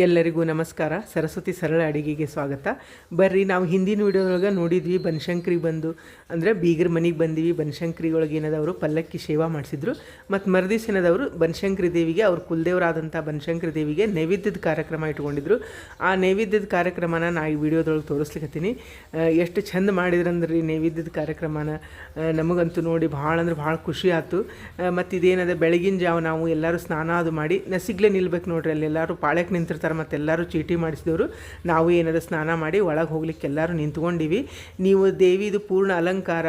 ಎಲ್ಲರಿಗೂ ನಮಸ್ಕಾರ. ಸರಸ್ವತಿ ಸರಳ ಅಡಿಗೆಗೆ ಸ್ವಾಗತ. ಬರ್ರಿ, ನಾವು ಹಿಂದಿನ ವಿಡಿಯೋದೊಳಗೆ ನೋಡಿದ್ವಿ, ಬನಶಂಕರಿ ಬಂದು, ಅಂದರೆ ಬೀಗರ ಮನೆಗೆ ಬಂದಿವಿ ಬನಶಂಕರಿ ಒಳಗೆ ಏನದವರು ಪಲ್ಲಕ್ಕಿ ಸೇವಾ ಮಾಡಿಸಿದ್ರು. ಮತ್ತು ಮರುದಿವ್ಸ ಏನದವರು, ಬನಶಂಕರಿ ದೇವಿಗೆ, ಅವ್ರ ಕುಲದೇವರಾದಂಥ ಬನಶಂಕರಿ ದೇವಿಗೆ ನೈವೇದ್ಯದ ಕಾರ್ಯಕ್ರಮ ಇಟ್ಕೊಂಡಿದ್ರು. ಆ ನೈವೇದ್ಯದ ಕಾರ್ಯಕ್ರಮನ ನಾ ಈ ವಿಡಿಯೋದೊಳಗೆ ತೋರಿಸ್ಲಿಕ್ಕತ್ತೀನಿ ಎಷ್ಟು ಚಂದ ಮಾಡಿದ್ರಂದ್ರಿ ನೈವೇದ್ಯದ ಕಾರ್ಯಕ್ರಮನ. ನಮಗಂತೂ ನೋಡಿ ಭಾಳ ಅಂದ್ರೆ ಭಾಳ ಖುಷಿ ಆಯಿತು ಮತ್ತು ಇದೇನದ, ಬೆಳಗಿನ ಜಾವ ನಾವು ಎಲ್ಲರೂ ಸ್ನಾನ ಅದು ಮಾಡಿ, ನಸಿಗ್ಲೆ ನಿಲ್ಬೇಕು ನೋಡ್ರಿ ಅಲ್ಲಿ ಎಲ್ಲರೂ ಪಾಳ್ಯಕ್ಕೆ ನಿಂತಿರ್ತಾರೆ. ಮತ್ತು ಎಲ್ಲರೂ ಚೀಟಿ ಮಾಡಿಸಿದವರು. ನಾವು ಏನದ ಸ್ನಾನ ಮಾಡಿ ಒಳಗೆ ಹೋಗ್ಲಿಕ್ಕೆ ಎಲ್ಲರೂ ನಿಂತ್ಕೊಂಡಿವಿ. ನೀವು ದೇವಿದು ಪೂರ್ಣ ಅಲಂಕಾರ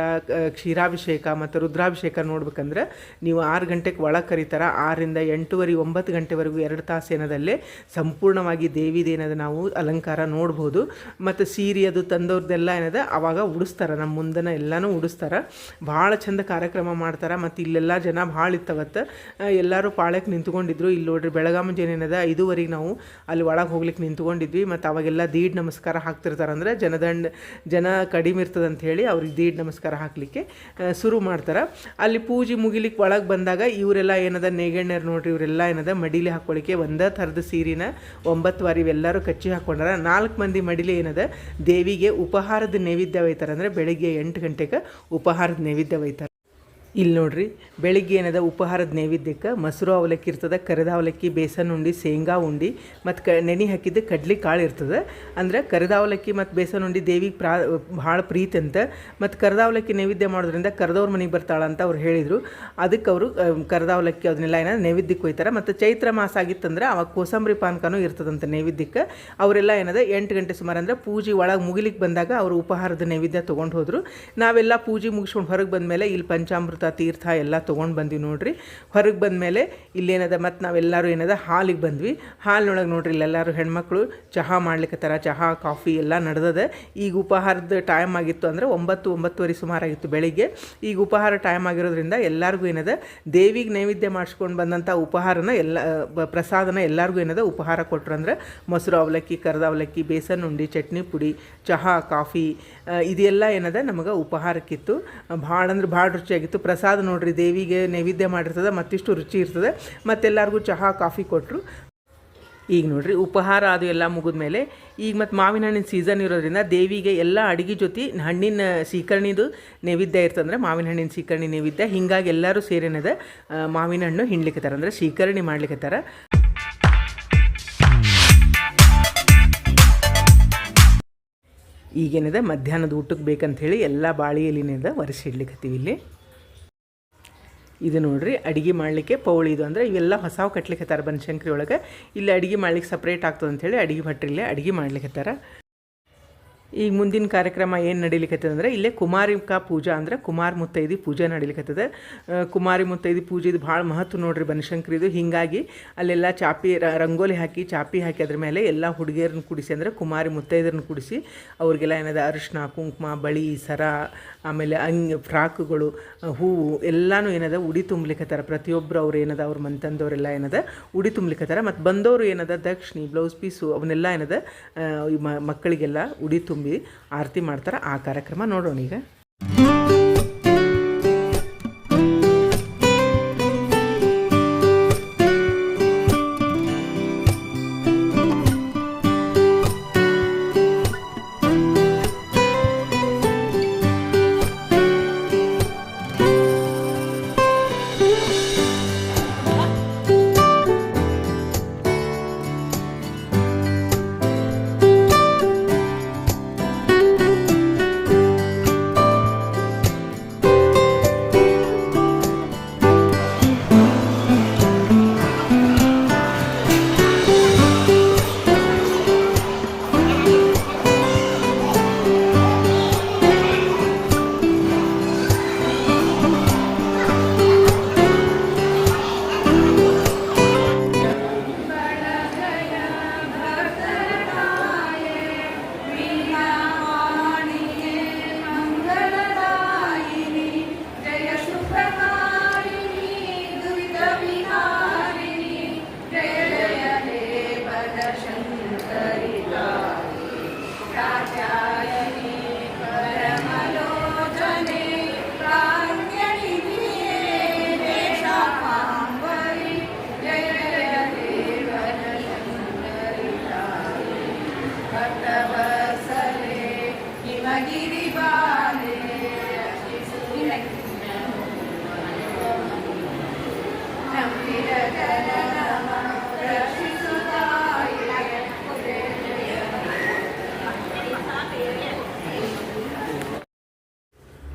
ಕ್ಷೀರಾಭಿಷೇಕ ಮತ್ತು ರುದ್ರಾಭಿಷೇಕ ನೋಡ್ಬೇಕಂದ್ರೆ ನೀವು ಆರು ಗಂಟೆಗೆ ಒಳಗೆ ಕರೀತಾರ. ಆರರಿಂದ ಎಂಟೂವರೆ, ಒಂಬತ್ತು ಗಂಟೆವರೆಗೂ ಎರಡು ತಾಸು ಏನದಲ್ಲೇ ಸಂಪೂರ್ಣವಾಗಿ ದೇವಿದೇನದ ನಾವು ಅಲಂಕಾರ ನೋಡ್ಬೋದು. ಮತ್ತು ಸೀರೆ ಅದು ತಂದವ್ರದ್ದೆಲ್ಲ ಏನದ ಅವಾಗ ಉಡಿಸ್ತಾರೆ. ನಮ್ಮ ಮುಂದನ ಎಲ್ಲನೂ ಉಡಿಸ್ತಾರೆ. ಭಾಳ ಚಂದ ಕಾರ್ಯಕ್ರಮ ಮಾಡ್ತಾರೆ. ಮತ್ತು ಇಲ್ಲೆಲ್ಲ ಜನ ಭಾಳ ಇತ್ತವತ್ತು. ಎಲ್ಲರೂ ಪಾಳ್ಯಕ್ಕೆ ನಿಂತ್ಕೊಂಡಿದ್ರು. ಇಲ್ಲಿ ನೋಡ್ರಿ ಬೆಳಗಾಂ ಜನ ಏನದ ಐದೂವರೆಗೆ ನಾವು ಅಲ್ಲಿ ಒಳಗೆ ಹೋಗ್ಲಿಕ್ಕೆ ನಿಂತ್ಕೊಂಡಿದ್ವಿ. ಮತ್ತು ಅವಾಗೆಲ್ಲ ದೀಡ್ ನಮಸ್ಕಾರ ಹಾಕ್ತಿರ್ತಾರಂದ್ರೆ ಜನದಂಡ, ಜನ ಕಡಿಮೆ ಇರ್ತದೆ ಅಂತ ಹೇಳಿ ಅವ್ರಿಗೆ ದೀಡ್ ನಮಸ್ಕಾರ ಹಾಕಲಿಕ್ಕೆ ಶುರು ಮಾಡ್ತಾರೆ. ಅಲ್ಲಿ ಪೂಜೆ ಮುಗಿಲಿಕ್ಕೆ ಒಳಗೆ ಬಂದಾಗ ಇವರೆಲ್ಲ ಏನದ ನೇಗಣ್ಣರು ನೋಡ್ರಿ, ಇವರೆಲ್ಲ ಏನದ ಮಡಿಲಿ ಹಾಕ್ಕೊಳ್ಳಿಕ್ಕೆ ಒಂದೇ ಥರದ ಸೀರಿನ ಒಂಬತ್ತು ವಾರ ಇವೆಲ್ಲರೂ ಕಚ್ಚಿ ಹಾಕ್ಕೊಂಡಾರ ನಾಲ್ಕು ಮಂದಿ ಮಡಿಲಿ ಏನದ ದೇವಿಗೆ ಉಪಹಾರದ ನೈವೇದ್ಯ ಒಯ್ತಾರೆ ಅಂದರೆ ಬೆಳಿಗ್ಗೆ ಎಂಟು ಗಂಟೆಗೆ ಉಪಹಾರದ ನೈವೇದ್ಯ ಒಯ್ತಾರೆ. ಇಲ್ಲಿ ನೋಡ್ರಿ, ಬೆಳಿಗ್ಗೆ ಏನದ ಉಪಹಾರದ ನೈವೇದ್ಯಕ್ಕೆ ಮೊಸರು ಅವಲಕ್ಕಿ ಇರ್ತದೆ, ಕರೆದ ಅವಲಕ್ಕಿ, ಬೇಸನ್ ಉಂಡಿ, ಶೇಂಗಾ ಉಂಡಿ, ಮತ್ತು ಕ ನೆನೆ ಹಾಕಿದ್ದು ಕಡ್ಲಿ ಕಾಳು ಇರ್ತದೆ. ಅಂದ್ರೆ ಕರೆದ ಅವಲಕ್ಕಿ ಮತ್ತು ಬೇಸನ್ ಉಂಡಿ ದೇವಿಗೆ ಪ್ರಾ ಭಾಳ ಪ್ರೀತಿ ಅಂತ, ಮತ್ತು ಕರಿದ ಅವಲಕ್ಕಿ ನೈವೇದ್ಯ ಮಾಡೋದ್ರಿಂದ ಕರೆದವ್ರ ಮನೆಗೆ ಬರ್ತಾಳಂತ ಅವ್ರು ಹೇಳಿದರು. ಅದಕ್ಕೆ ಅವರು ಕರೆದ ಅವಲಕ್ಕಿ ಅದನ್ನೆಲ್ಲ ಏನೋ ನೈವೇದ್ಯಕ್ಕೆ ಹೋಯ್ತಾರೆ ಮತ್ತು ಚೈತ್ರ ಮಾಸ ಆಗಿತ್ತಂದ್ರೆ ಅವಾಗ ಕೋಸಂಬರಿ ಪಾನಕನೂ ಇರ್ತದಂತ ನೈವೇದ್ಯಕ್ಕೆ ಅವರೆಲ್ಲ ಏನದ ಎಂಟು ಗಂಟೆ ಸುಮಾರು ಅಂದರೆ ಪೂಜೆ ಒಳಗೆ ಮುಗಿಲಿಕ್ಕೆ ಬಂದಾಗ ಅವರು ಉಪಹಾರದ ನೈವೇದ್ಯ ತೊಗೊಂಡು ಹೋದರು. ನಾವೆಲ್ಲ ಪೂಜೆ ಮುಗಿಸ್ಕೊಂಡು ಹೊರಗೆ ಬಂದಮೇಲೆ ಇಲ್ಲಿ ಪಂಚಾಮೃತ ತೀರ್ಥ ಎಲ್ಲ ತೊಗೊಂಡು ಬಂದ್ವಿ ನೋಡ್ರಿ. ಹೊರಗೆ ಬಂದ ಮೇಲೆ ಇಲ್ಲೇನದ ಮತ್ತು ನಾವೆಲ್ಲರೂ ಏನದ ಹಾಲಿಗೆ ಬಂದ್ವಿ. ಹಾಲಿನೊಳಗೆ ನೋಡ್ರಿ ಇಲ್ಲೆಲ್ಲರೂ ಹೆಣ್ಮಕ್ಳು ಚಹಾ ಮಾಡ್ಲಿಕ್ಕತ್ತಾರ ಚಹಾ, ಕಾಫಿ ಎಲ್ಲ ನಡೆದದ. ಈಗ ಉಪಹಾರದ ಟೈಮ್ ಆಗಿತ್ತು ಅಂದರೆ ಒಂಬತ್ತು, ಒಂಬತ್ತುವರೆ ಸುಮಾರಾಗಿತ್ತು ಬೆಳಿಗ್ಗೆ. ಈಗ ಉಪಹಾರ ಟೈಮ್ ಆಗಿರೋದ್ರಿಂದ ಎಲ್ಲರಿಗೂ ಏನದ ದೇವಿಗೆ ನೈವೇದ್ಯ ಮಾಡಿಸ್ಕೊಂಡು ಬಂದಂಥ ಉಪಹಾರನ ಎಲ್ಲ ಪ್ರಸಾದನ ಎಲ್ಲರಿಗೂ ಏನದ ಉಪಹಾರ ಕೊಟ್ಟರು ಅಂದ್ರೆ ಮೊಸರು, ಅವಲಕ್ಕಿ, ಕರದ ಅವಲಕ್ಕಿ, ಬೇಸನ್, ಉಂಡಿ, ಚಟ್ನಿ, ಪುಡಿ, ಚಹಾ, ಕಾಫಿ ಇದೆಲ್ಲ ಏನದ ನಮಗೆ ಉಪಹಾರಕ್ಕಿತ್ತು. ಭಾಳ ಅಂದ್ರೆ ಭಾಳ ರುಚಿಯಾಗಿತ್ತು. ಪ್ರಸಾದ ನೋಡ್ರಿ, ದೇವಿಗೆ ನೈವೇದ್ಯ ಮಾಡಿರ್ತದೆ, ಮತ್ತಿಷ್ಟು ರುಚಿ ಇರ್ತದೆ. ಮತ್ತೆಲ್ಲರಿಗೂ ಚಹಾ, ಕಾಫಿ ಕೊಟ್ಟರು ಈಗ ನೋಡ್ರಿ, ಉಪಹಾರ ಅದು ಎಲ್ಲ ಮುಗಿದ್ಮೇಲೆ, ಈಗ ಮತ್ತು ಮಾವಿನ ಹಣ್ಣಿನ ಸೀಸನ್ ಇರೋದ್ರಿಂದ ದೇವಿಗೆ ಎಲ್ಲ ಅಡುಗೆ ಜೊತೆ ಹಣ್ಣಿನ ಸೀಕರ್ಣಿದು ನೈವೇದ್ಯ ಇರ್ತಂದ್ರೆ ಮಾವಿನ ಹಣ್ಣಿನ ಸೀಕರ್ಣಿ ನೈವೇದ್ಯ. ಹಿಂಗಾಗಿ ಎಲ್ಲರೂ ಸೇರೇನದ ಮಾವಿನ ಹಣ್ಣು ಹಿಂಡ್ಲಿಕ್ಕತ್ತಾರ ಅಂದರೆ ಸೀಕರ್ಣಿ ಮಾಡ್ಲಿಕ್ಕತ್ತಾರ ಈಗೇನಿದೆ, ಮಧ್ಯಾಹ್ನದ ಊಟಕ್ಕೆ ಬೇಕಂತ ಹೇಳಿ ಎಲ್ಲ ಬಾಳೆ ಎಲಿನಿಂದ ಒರೆಸಿಡ್ಲಿಕ್ಕತ್ತೀವಿ ಇಲ್ಲಿ. ಇದು ನೋಡ್ರಿ, ಅಡುಗೆ ಮಾಡಲಿಕ್ಕೆ ಪೌಳಿ ಇದು ಅಂದರೆ ಇವೆಲ್ಲ ಹೊಸವು ಕಟ್ಲಿಕ್ಕೆ ಹತ್ತಾರ ಬನಶಂಕರಿ ಒಳಗೆ. ಇಲ್ಲಿ ಅಡುಗೆ ಮಾಡ್ಲಿಕ್ಕೆ ಸಪ್ರೇಟ್ ಆಗ್ತದೆ ಅಂಥೇಳಿ ಅಡುಗೆ ಭಟ್ರಿಲ್ಲೇ ಅಡುಗೆ ಮಾಡ್ಲಿಕ್ಕತ್ತಾರ ಈಗ ಮುಂದಿನ ಕಾರ್ಯಕ್ರಮ ಏನು ನಡೀಲಿಕ್ಕತ್ತದ ಅಂದರೆ ಇಲ್ಲೇ ಕುಮಾರಿಕಾ ಪೂಜಾ ಅಂದರೆ ಕುಮಾರ ಮುತ್ತೈದಿ ಪೂಜೆ ನಡೀಲಿಕ್ಕತ್ತದ ಆ, ಕುಮಾರಿ ಮುತ್ತೈದಿ ಪೂಜೆದು ಭಾಳ ಮಹತ್ವ ನೋಡ್ರಿ ಬನಶಂಕರಿದು. ಹೀಗಾಗಿ ಅಲ್ಲೆಲ್ಲ ಚಾಪಿ ರಂಗೋಲಿ ಹಾಕಿ ಚಾಪಿ ಹಾಕಿ ಅದ್ರ ಮೇಲೆ ಎಲ್ಲ ಹುಡುಗಿಯರನ್ನ ಕುಡಿಸಿ ಅಂದರೆ ಕುಮಾರಿ ಮುತ್ತೈದರನ್ನ ಕುಡಿಸಿ ಅವ್ರಿಗೆಲ್ಲ ಏನದ ಅರಿಶಿನ ಕುಂಕುಮ ಬಳಿ ಸರ ಆಮೇಲೆ ಅಂಗ್ ಫ್ರಾಕ್ಗಳು ಹೂವು ಎಲ್ಲನೂ ಏನದ ಉಡಿ ತುಂಬಲಿಕ್ಕತ್ತಾರ ಪ್ರತಿಯೊಬ್ಬರು ಅವ್ರು ಏನದ ಅವ್ರ ಮನೆತಂದವರೆಲ್ಲ ಏನದ ಉಡಿ ತುಂಬಲಿಕ್ಕತ್ತಾರ ಮತ್ತು ಬಂದವರು ಏನದ ದಕ್ಷಿಣಿ ಬ್ಲೌಸ್ ಪೀಸು ಅವನ್ನೆಲ್ಲ ಏನದ ಈ ಮಕ್ಕಳಿಗೆಲ್ಲ ಉಡಿ ತುಂಬಿ ಆರತಿ ಮಾಡ್ತಾರೆ ಆ ಕಾರ್ಯಕ್ರಮ ನೋಡೋಣ ಈಗ.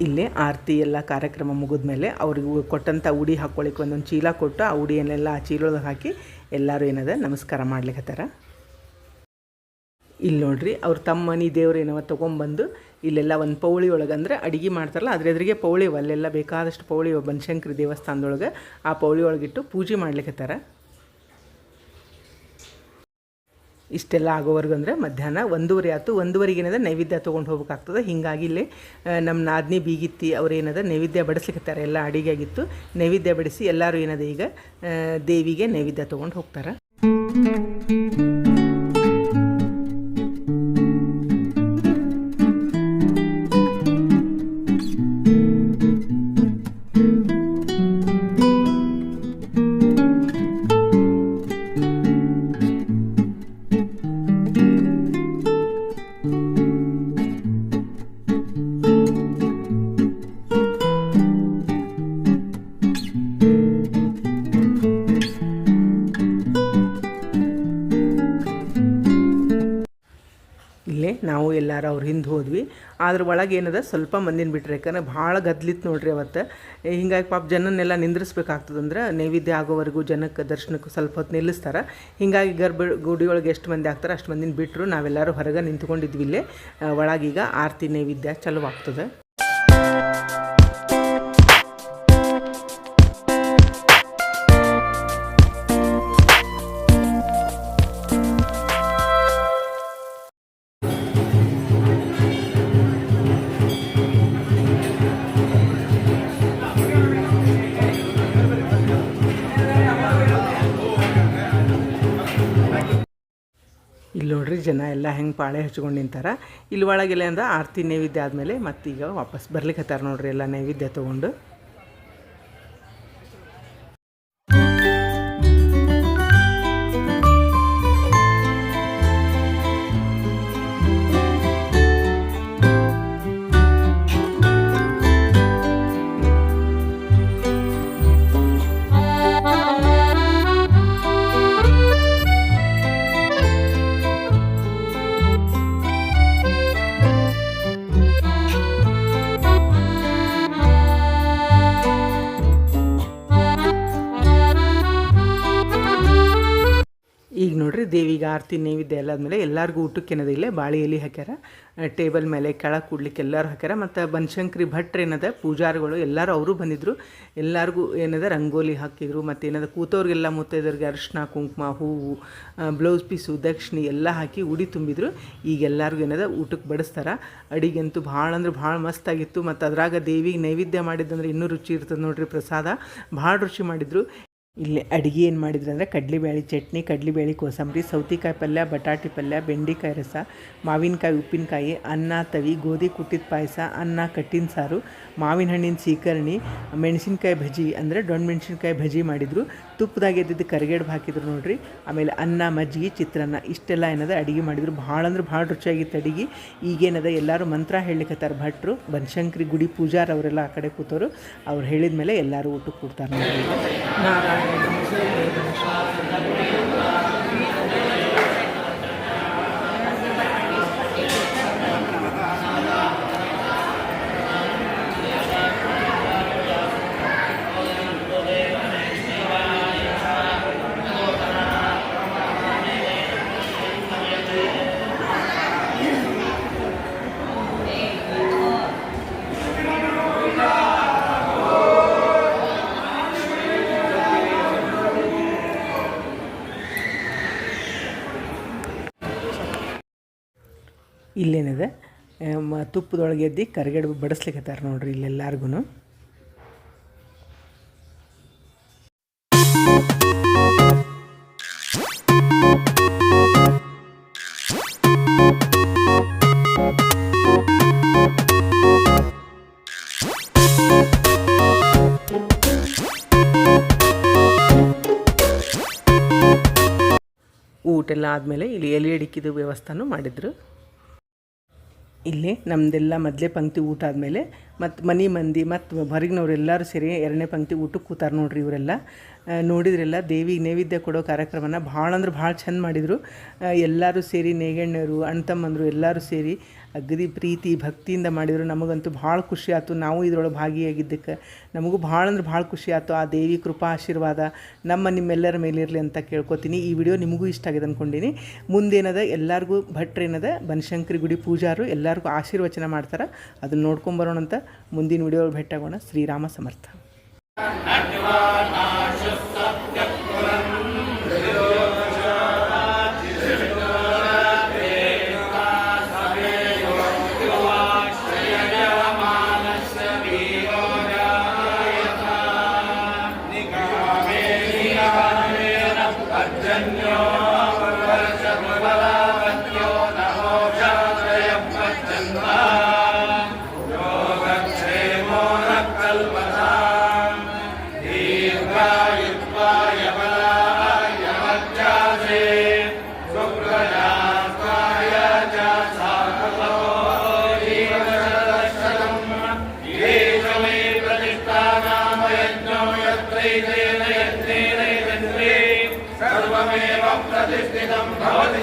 ಇಲ್ಲೇ ಆರತಿ ಎಲ್ಲ ಕಾರ್ಯಕ್ರಮ ಮುಗಿದ್ಮೇಲೆ ಅವ್ರಿಗೆ ಕೊಟ್ಟಂಥ ಉಡಿ ಹಾಕ್ಕೊಳ್ಳಿಕ್ಕೆ ಒಂದೊಂದು ಚೀಲ ಕೊಟ್ಟು ಆ ಉಡಿಯನ್ನೆಲ್ಲ ಆ ಚೀಲೊಳಗೆ ಹಾಕಿ ಎಲ್ಲರೂ ಏನದ ನಮಸ್ಕಾರ ಮಾಡ್ಲಿಕ್ಕತ್ತಾರ ಇಲ್ಲಿ ನೋಡ್ರಿ, ಅವ್ರು ತಮ್ಮ ಮನೆ ದೇವ್ರು ಏನವ ತೊಗೊಂಬಂದು ಇಲ್ಲೆಲ್ಲ ಒಂದು ಪೌಳಿ ಒಳಗೆ ಅಂದರೆ ಅಡುಗೆ ಮಾಡ್ತಾರಲ್ಲ ಅದ್ರ ಎದುರಿಗೆ ಪೌಳಿ ಅಲ್ಲೆಲ್ಲ ಬೇಕಾದಷ್ಟು ಪೌಳಿ ಬನಶಂಕರಿ ದೇವಸ್ಥಾನದೊಳಗೆ ಆ ಪೌಳಿ ಒಳಗಿಟ್ಟು ಪೂಜೆ ಮಾಡ್ಲಿಕ್ಕತ್ತಾರ ಇಷ್ಟೆಲ್ಲ ಆಗೋವರೆಗೂ ಅಂದರೆ ಮಧ್ಯಾಹ್ನ ಒಂದೂವರೆ ಆಯ್ತು, ಒಂದೂವರೆಗೆ ಏನದ ನೈವೇದ್ಯ ತೊಗೊಂಡು ಹೋಗ್ಬೇಕಾಗ್ತದೆ. ಹೀಗಾಗಿ ಇಲ್ಲಿ ನಮ್ಮ ನಾದಿನಿ ಬೀಗಿತ್ತಿ ಅವ್ರು ಏನದ, ನೈವೇದ್ಯ ಬಡಿಸ್ಲಿಕ್ಕತ್ತಾರೆ ಎಲ್ಲ ಅಡಿಗೆ ಆಗಿತ್ತು. ನೈವೇದ್ಯ ಬಡಿಸಿ ಎಲ್ಲರೂ ಏನದ ಈಗ ದೇವಿಗೆ ನೈವೇದ್ಯ ತೊಗೊಂಡು ಹೋಗ್ತಾರೆ. ಹಿಂದೆ ಹೋದ್ವಿ. ಆದ್ರ ಒಳಗೆ ಏನದ ಸ್ವಲ್ಪ ಮಂದಿನ ಬಿಟ್ರೆ, ಯಾಕಂದ್ರೆ ಭಾಳ ಗದ್ಲಿತ್ತು ನೋಡ್ರಿ ಅವತ್ತು. ಹಿಂಗಾಗಿ ಪಾಪ ಜನನ್ನೆಲ್ಲ ನಿಂದ್ರಿಸ್ಬೇಕಾಗ್ತದಂದ್ರೆ ನೈವೇದ್ಯ ಆಗೋವರೆಗೂ ಜನಕ್ಕೆ ದರ್ಶನಕ್ಕೆ ಸ್ವಲ್ಪ ಹೊತ್ತು ನಿಲ್ಲಿಸ್ತಾರೆ. ಹಿಂಗಾಗಿ ಗರ್ಭ ಗುಡಿ ಒಳಗೆ ಎಷ್ಟು ಮಂದಿ ಆಗ್ತಾರೆ ಅಷ್ಟು ಮಂದಿನ ಬಿಟ್ಟರು ನಾವೆಲ್ಲರೂ ಹೊರಗೆ ನಿಂತ್ಕೊಂಡಿದ್ವಿ ಇಲ್ಲೇ. ಒಳಗೀಗ ಆರತಿ ನೈವೇದ್ಯ ಚಲೋ ಆಗ್ತದೆ ಇಲ್ಲಿ ನೋಡ್ರಿ, ಜನ ಎಲ್ಲ ಹೆಂಗೆ ಪಾಳೆ ಹಚ್ಕೊಂಡು ನಿಂತಾರ. ಇಲ್ಲಿ ಒಳಗೆಲ್ಲ ಅಂದ್ರೆ ಆರತಿ ನೈವೇದ್ಯ ಆದಮೇಲೆ ಮತ್ತೀಗ ವಾಪಸ್ ಬರ್ಲಿಕ್ಕತ್ತಾರ ನೋಡ್ರಿ ಎಲ್ಲ ನೈವೇದ್ಯ ತೊಗೊಂಡು. ಆರತಿ ನೈವೇದ್ಯ ಎಲ್ಲ ಆದಮೇಲೆ ಎಲ್ಲರಿಗೂ ಊಟಕ್ಕೆ ಏನದ ಇಲ್ಲೇ ಬಾಳೆ ಎಲೆ ಹಾಕ್ಯಾರ ಟೇಬಲ್ ಮೇಲೆ ಕೆಳಗೆ ಕೂಡ್ಲಿಕ್ಕೆ ಎಲ್ಲರೂ ಹಾಕ್ಯಾರ. ಮತ್ತು ಬನಶಂಕರಿ ಭಟ್ರು ಏನದ, ಪೂಜಾರಿಗಳು ಎಲ್ಲರೂ ಅವರು ಬಂದಿದ್ದರು ಎಲ್ಲರಿಗೂ ಏನದ, ರಂಗೋಲಿ ಹಾಕಿದ್ರು, ಮತ್ತು ಏನದ, ಕೂತವ್ರಿಗೆಲ್ಲ ಮುತ್ತೈದವ್ರಿಗೆ ಅರಿಶಿನ ಕುಂಕುಮ, ಹೂವು ಬ್ಲೌಸ್ ಪೀಸು ದಕ್ಷಿಣಿ ಎಲ್ಲ ಹಾಕಿ ಉಡಿ ತುಂಬಿದ್ರು. ಈಗ ಎಲ್ಲರಿಗೂ ಏನದ ಊಟಕ್ಕೆ ಬಡಿಸ್ತಾರೆ. ಅಡಿಗೆ ಅಂತೂ ಭಾಳ ಅಂದ್ರೆ ಭಾಳ ಮಸ್ತಾಗಿತ್ತು ಮತ್ತು ಅದ್ರಾಗ ದೇವಿಗೆ ನೈವೇದ್ಯ ಮಾಡಿದ್ದಂದ್ರೆ ಇನ್ನೂ ರುಚಿ ಇರ್ತದೆ ನೋಡ್ರಿ ಪ್ರಸಾದ. ಭಾಳ ರುಚಿ ಮಾಡಿದರು. ಇಲ್ಲಿ ಅಡುಗೆ ಏನು ಮಾಡಿದ್ರು ಅಂದರೆ ಕಡ್ಲೆಬೇಳೆ ಚಟ್ನಿ ಕಡ್ಲೆಬೇಳೆ ಕೋಸಂಬರಿ, ಸೌತೆಕಾಯಿ ಪಲ್ಯ, ಬಟಾಟಿ ಪಲ್ಯ, ಬೆಂಡೆಕಾಯಿ ರಸ, ಮಾವಿನಕಾಯಿ, ಉಪ್ಪಿನಕಾಯಿ, ಅನ್ನ, ತವಿ, ಗೋಧಿ ಕುಟ್ಟಿದ ಪಾಯಸ, ಅನ್ನ, ಕಟ್ಟಿನ ಸಾರು, ಮಾವಿನ ಹಣ್ಣಿನ ಸೀಕರಣಿ ಮೆಣಸಿನ್ಕಾಯಿ ಭಜಿ ಅಂದರೆ ಡೊಣ್ ಮೆಣಸಿನ್ಕಾಯಿ ಭಜಿ ಮಾಡಿದರು. ತುಪ್ಪದಾಗ ಎದ್ದಿದ್ದು ಕರಿಗಡ್ಬು ಹಾಕಿದ್ರು ನೋಡಿರಿ. ಆಮೇಲೆ ಅನ್ನ, ಮಜ್ಜಿಗೆ, ಚಿತ್ರಾನ್ನ ಇಷ್ಟೆಲ್ಲ ಏನದ ಅಡುಗೆ ಮಾಡಿದ್ರು. ಭಾಳ ಅಂದ್ರೆ ಭಾಳ ರುಚಿಯಾಗಿತ್ತು ಅಡುಗೆ. ಈಗೇನದ ಎಲ್ಲರೂ ಮಂತ್ರ ಹೇಳಲಿಕ್ಕತ್ತಾರ ಭಟ್ರು, ಬನಶಂಕರಿ, ಗುಡಿ ಪೂಜಾರ್ ಅವರೆಲ್ಲ ಆ ಕಡೆ ಕೂತವರು. ಅವ್ರು ಹೇಳಿದ ಮೇಲೆ ಎಲ್ಲರೂ ಊಟಕ್ಕೆ ಕೊಡ್ತಾರೆ ನೋಡ್ರಿ. Thank you. ಇಲ್ಲೇನಿದೆ. ತುಪ್ಪದೊಳಗೆ ಎದ್ದು ಕರಿಗಡುಬು ಬಡಿಸ್ಲಿಕ್ಕತ್ತಾರ ನೋಡ್ರಿ ಇಲ್ಲೆಲ್ಲರಿಗೂ ಊಟ ಎಲ್ಲ ಆದಮೇಲೆ ಇಲ್ಲಿ ಎಲೆ ಅಡಿಕಿದು ವ್ಯವಸ್ಥೆನೂ ಮಾಡಿದರು. ಇಲ್ಲಿ ನಮ್ಮದೆಲ್ಲ ಮೊದಲೇ ಪಂಕ್ತಿ ಊಟ ಆದಮೇಲೆ ಮತ್ತು ಮನೆ ಮಂದಿ ಮತ್ತು ಹೊರಗಿನವ್ರು ಎಲ್ಲರೂ ಸೇರಿ ಎರಡನೇ ಪಂಕ್ತಿ ಊಟಕ್ಕೆ ಕೂತಾರೆ ನೋಡ್ರಿ ಇವರೆಲ್ಲ. ನೋಡಿದ್ರೆಲ್ಲ. ದೇವಿಗೆ ನೈವೇದ್ಯ ಕೊಡೋ ಕಾರ್ಯಕ್ರಮನ ಭಾಳ ಅಂದ್ರೆ ಭಾಳ ಚಂದ ಮಾಡಿದರು. ಎಲ್ಲರೂ ಸೇರಿ ನೇಗಣ್ಣರು ಅಣ್ಣ ತಮ್ಮಂದರು ಎಲ್ಲರೂ ಸೇರಿ ಅಗದಿ ಪ್ರೀತಿ, ಭಕ್ತಿಯಿಂದ ಮಾಡಿದರು. ನಮಗಂತೂ ಭಾಳ ಖುಷಿ ಆಯ್ತು. ನಾವು ಇದರೊಳಗೆ ಭಾಗಿಯಾಗಿದ್ದಕ್ಕೆ ನಮಗೂ ಭಾಳ ಅಂದ್ರೆ ಭಾಳ ಖುಷಿ ಆಯ್ತು. ಆ ದೇವಿ ಕೃಪಾ ಆಶೀರ್ವಾದ ನಮ್ಮ ನಿಮ್ಮೆಲ್ಲರ ಮೇಲಿರಲಿ ಅಂತ ಕೇಳ್ಕೊತೀನಿ. ಈ ವಿಡಿಯೋ ನಿಮಗೂ ಇಷ್ಟ ಆಗಿದೆ ಅಂದ್ಕೊಂಡಿನಿ ಮುಂದೇನದ ಎಲ್ಲರಿಗೂ ಭಟ್ರೇನದ ಬನಶಂಕರಿ ಗುಡಿ ಪೂಜಾರು ಎಲ್ಲರಿಗೂ ಆಶೀರ್ವಚನ ಮಾಡ್ತಾರೆ. ಅದನ್ನ ನೋಡ್ಕೊಂಬರೋಣ ಅಂತ ಮುಂದಿನ ವಿಡಿಯೋ ಭೇಟಾಗೋಣ ಶ್ರೀರಾಮ ಸಮರ್ಥ. ยัก కాబట్టి